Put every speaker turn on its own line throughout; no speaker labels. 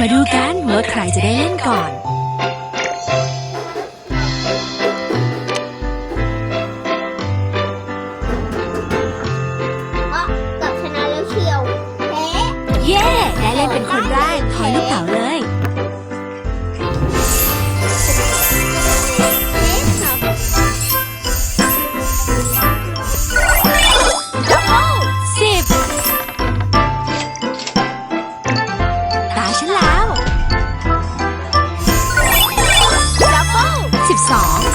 มาดูกันว่าใครจะได้เล่นก่อน
เย้
ได้เล่นเป็นคนแรกถอยลูกเต๋าเลย ส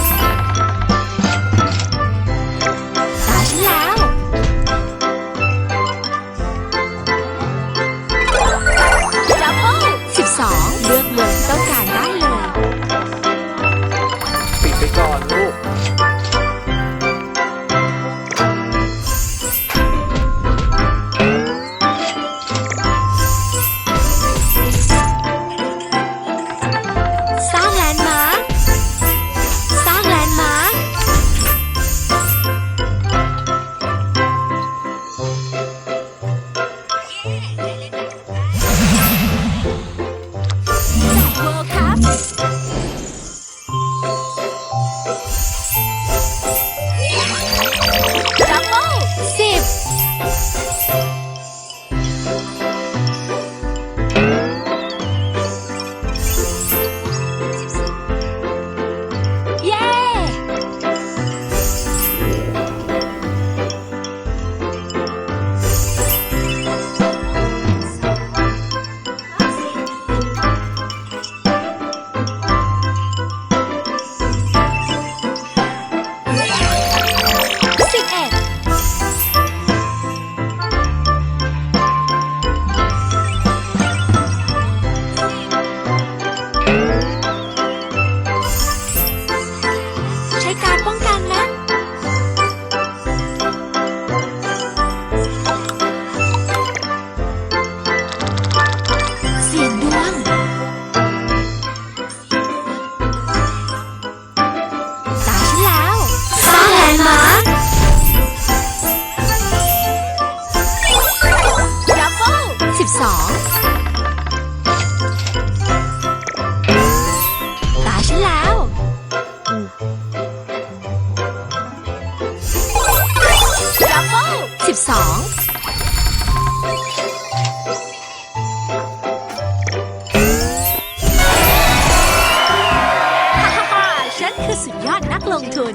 拆打工。12ฉันคือสุดยอดนักลงทุน